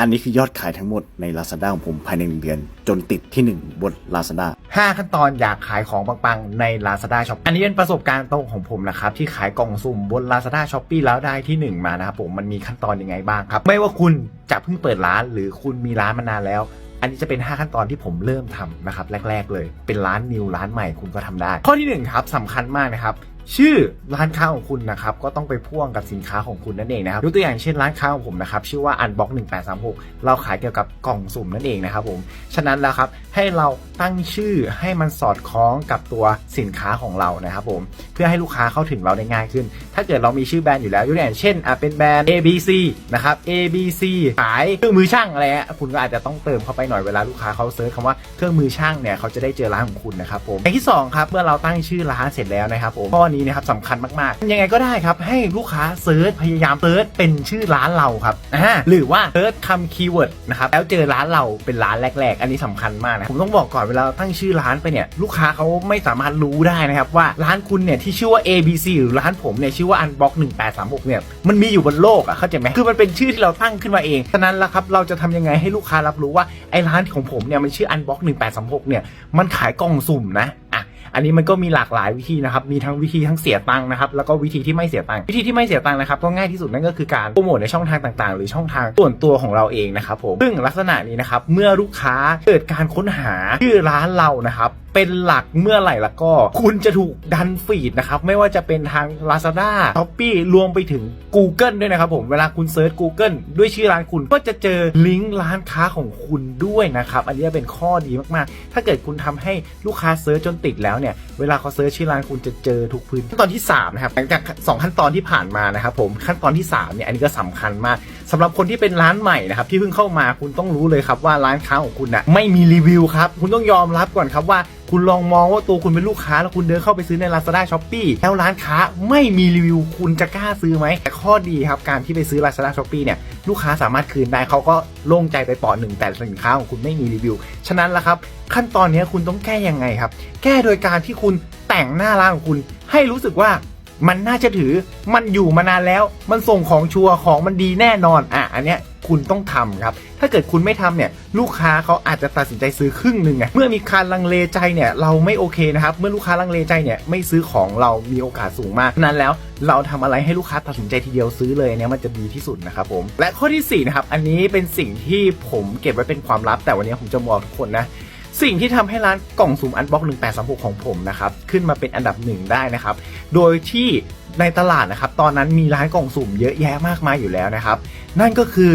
อันนี้คือยอดขายทั้งหมดใน Lazada ของผมภายในหนึ่งเดือน จนติดที่ 1 บน Lazada 5 ขั้นตอนอยากขายของปังๆใน Lazada Shop อันนี้เป็นประสบการณ์ตรงของผมนะครับ ที่ขายกล่องสุ่มบน Lazada s h o p e e แล้วได้ที่ 1 มานะครับผมมันมีขั้นตอนยังไงบ้างครับ ไม่ว่าคุณจะเพิ่งเปิดร้าน หรือคุณมีร้านมานานแล้ว อันนี้จะเป็น 5 ขั้นตอนที่ผมเริ่มทำนะครับแรก ๆ เลย เป็นร้านนิวร้านใหม่คุณก็ทำได้ ข้อที่1ครับสำคัญมากนะครับ ชื่อร้านค้าของคุณนะครับก็ต้องไปพ่วงกับสินค้าของคุณนั่นเองนะครับยกตัวอย่างเช่นร้านค้าของผมนะครับชื่อว่า Unbox 1836 เราขายเกี่ยวกับกล่องสุ่มนั่นเองนะครับผมฉะนั้นแล้วครับให้เราตั้งชื่อให้มันสอดคล้องกับตัวสินค้าของเรานะครับผมเพื่อให้ลูกค้าเข้าถึงเราได้ง่ายขึ้น ถ้าเกิดเรามีชื่อแบรนด์อยู่แล้วยกตัวอย่างเช่นอะเป็นแบรนด์ ABC นะครับ ABC ขายเครื่องมือช่างอะไรเงี้ยคุณก็อาจจะต้องเติมเข้าไปหน่อยเวลาลูกค้าเขาเซิร์ชคำว่าเครื่องมือช่างเนี่ยเขาจะได้เจอร้านของคุณนะครับผมอย่างที่สองครับเมื่อเราตั้งชื่อร้านเสร็จแล้วนะครับผมข้อนี้นะครับสำคัญมากๆ ยังไงก็ได้ครับ ให้ลูกค้าเซิร์ชพยายามเซิร์ชเป็นชื่อร้านเราครับอ่าหรือว่าเซิร์ชคำคีย์เวิร์ดนะครับแล้วเจอร้านเราเป็นร้านแรก ๆ อันนี้สำคัญมากนะผมต้องบอกก่อนเวลาตั้งชื่อร้านไปเนี่ยลูกค้าเขาไม่สามารถรู้ได้นะครับว่าร้านคุณเนี่ยที่ชื่อว่า ABC หรือร้านผมเนี่ยชื่อว่า Unbox 1836เนี่ยมันมีอยู่บนโลกอะเข้าใจไหมคือมันเป็นชื่อที่เราตั้งขึ้นมาเองฉะนั้นล้วครับเราจะทำยังไงให้ลูกค้ารับรู้ว่าไอ้ร้านของผมเนี่ยมันชื่อ Unbox 1836เนี่ยมันขายกล่องสุ่มนะ อันนี้มันก็มีหลากหลายวิธีนะครับมีทั้งวิธีทั้งเสียตังค์นะครับแล้วก็วิธีที่ไม่เสียตังค์วิธีที่ไม่เสียตังค์นะครับก็ง่ายที่สุดนั่นก็คือการโปรโมทในช่องทางต่างๆ หรือช่องทางส่วนตัวของเราเองนะครับผมซึ่งลักษณะนี้นะครับเมื่อลูกค้าเกิดการค้นหาชื่อร้านเรานะครับ เป็นหลักเมื่อไหร่แล้วก็ คุณจะถูกดันฟีดนะครับ ไม่ว่าจะเป็นทาง Lazada s h o p e e รวมไปถึง Google ด้วยนะครับผมเวลาคุณเซิร์ช Google ด้วยชื่อร้านคุณก็จะเจอลิงก์ร้านค้าของคุณด้วยนะครับ อันนี้เป็นข้อดีมากๆ ถ้าเกิดคุณทำให้ลูกค้าเซิร์ชจนติดแล้วเนี่ยเวลาเขาเซิร์ชชื่อร้านคุณจะเจอทุกพื้นขั้นตอนที่3นะครับหลังจาก 2 ขั้นตอนที่ผ่านมานะครับผมขั้นตอนที่3เนี่ยอันนี้ก็สำคัญมากสำหรับคนที่เป็นร้านใหม่นะครับที่เพิ่งเข้ามาคุณต้องรู้เลยครับว่าร้านค้าของคุณนะไม่มีรีวิวครับคุณต้องยอมรับก่อนครับว่า คุณลองมองว่าตัวคุณเป็นลูกค้าแล้วคุณเดินเข้าไปซื้อใน Lazada s h o p e e แล้วร้านค้าไม่มีรีวิวคุณจะกล้าซื้อไหมแต่ข้อดีครับการที่ไปซื้อ Lazada s h o p e e เนี่ยลูกค้าสามารถคืนได้เขาก็โล่งใจไปปอหนึ่งแต่สินค้าของคุณไม่มีรีวิว ฉะนั้นละครับ ขั้นตอนนี้คุณต้องแก้ยังไงครับ แก้โดยการที่คุณแต่งหน้าร้านของคุณ ให้รู้สึกว่ามันน่าจะถือมันอยู่มานานแล้ว มันส่งของชัวร์ของมันดีแน่นอนอะอันเนี้ย คุณต้องทำครับ ถ้าเกิดคุณไม่ทำเนี่ยลูกค้าเขาอาจจะตัดสินใจซื้อครึ่งหนึ่งไงเมื่อมีการลังเลใจเนี่ยเราไม่โอเคนะครับเมื่อลูกค้าลังเลใจเนี่ยไม่ซื้อของเรามีโอกาสสูงมากนั้นแล้วเราทำอะไรให้ลูกค้าตัดสินใจทีเดียวซื้อเลยเนี่ยมันจะดีที่สุดนะครับผมและข้อที่สี่นะครับอันนี้เป็นสิ่งที่ผมเก็บไว้เป็นความลับแต่วันนี้ผมจะบอกทุกคนนะ สิ่งที่ทำให้ร้านกล่องสุ่มอันบ็อก1836ของผมนะครับขึ้นมาเป็นอันดับหนึ่งได้นะครับ โดยที่ในตลาดนะครับตอนนั้นมีร้านกล่องสุ่มเยอะแยะมากมายอยู่แล้วนะครับ นั่นก็คือ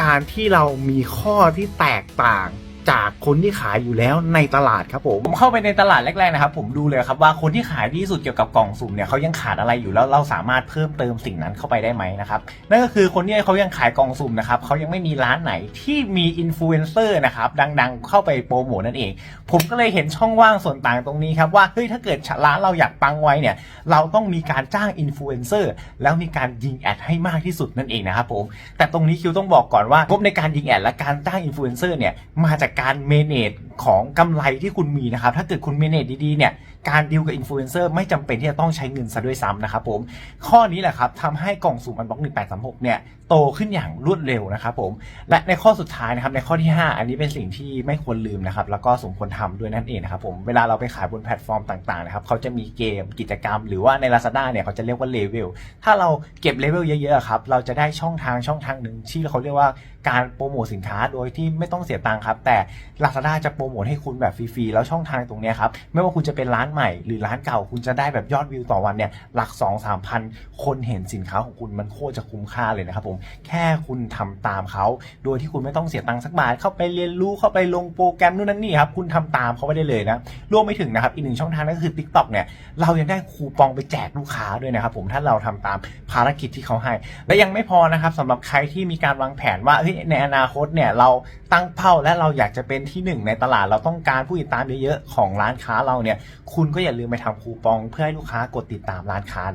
การที่เรามีข้อที่แตกต่าง จากคนที่ขายอยู่แล้วในตลาดครับผมผมเข้าไปในตลาดแรกๆนะครับผมดูเลยครับว่าคนที่ขายดีที่สุดเกี่ยวกับกล่องสุ่มเนี่ยเขายังขาดอะไรอยู่แล้วเราสามารถเพิ่มเติมสิ่งนั้นเข้าไปได้ไหมนะครับนั่นก็คือคนที่เขายังขายกล่องสุ่มนะครับเขายังไม่มีร้านไหนที่มีอินฟลูเอนเซอร์นะครับดังๆ เข้าไปโปรโมทนั่นเอง ผมก็เลยเห็นช่องว่างส่วนต่างตรงนี้ครับว่าเฮ้ยถ้าเกิดร้านเราอยากปังไว้เนี่ยเราต้องมีการจ้างอินฟลูเอนเซอร์แล้วมีการยิงแอดให้มากที่สุดนั่นเองนะครับผมแต่ตรงนี้คิวต้องบอกก่อนว่างบในการยิงแอดและการจ้างอินฟลูเอนเซอร์เนี่ยมาจากการเมเนจของกำไรที่คุณมีนะครับ ถ้าเกิดคุณเมเนจดีๆเนี่ย การดีลกับอินฟลูเอนเซอร์ไม่จำเป็นที่จะต้องใช้เงินซะด้วยซ้ำนะครับผม ข้อนี้แหละครับทำให้กล่องสุ่มอันบ็อก1836เนี่ยโตขึ้นอย่างรวดเร็วนะครับผม และในข้อสุดท้ายนะครับในข้อที่ 5 อันนี้เป็นสิ่งที่ไม่ควรลืมนะครับแล้วก็สมควรทำด้วยนั่นเองนะครับผมเวลาเราไปขายบนแพลตฟอร์มต่างๆนะครับเขาจะมีเกมกิจกรรม หรือว่าใน Lazada เนี่ยเขาจะเรียกว่าเลเวลถ้าเราเก็บเลเวลเยอะๆครับเราจะได้ช่องทางช่องทางหนึ่งที่เขาเรียกว่าการโปรโมทสินค้าโดยที่ไม่ต้องเสียตังค์ครับแต่ Lazada จะโปรโมทให้คุณแบบฟรีๆแล้วช่องทางตรงนี้ครับไม่ว่าคุณจะเป็นร้านใหม่หรือร้านเก่าคุณจะได้แบบยอดวิวต่อวันเนี่ยหลัก 2 3พันคนเห็นสินค้าของคุณมันโคตรจะคุ้มค่าเลยนะครับผมแค่คุณทำตามเขา โดยที่คุณไม่ต้องเสียตังค์สักบาทเข้าไปเรียนรู้เข้าไปลงโปรแกรมนู่นนั่นนี่ครับคุณทำตามเขาไปได้เลยนะรวมไปถึงนะครับอีกหนึ่งช่องทางนั่นก็คือ TikTok เนี่ยเรายังได้คูปองไปแจกลูกค้าด้วยนะครับผมถ้าเราทำตามภารกิจที่เขาให้ และยังไม่พอนะครับสำหรับใครที่มีการวางแผนว่าเฮ้ยในอนาคตเนี่ยเราตั้งเป้าและเราอยากจะเป็นที่หนึ่งในตลาดเราต้องการผู้ติดตามเยอะๆของร้านค้าเราเนี่ยคุณก็อย่าลืมไปทำคูปองเพื่อให้ลูกค้ากดติดตามร้านค้าได้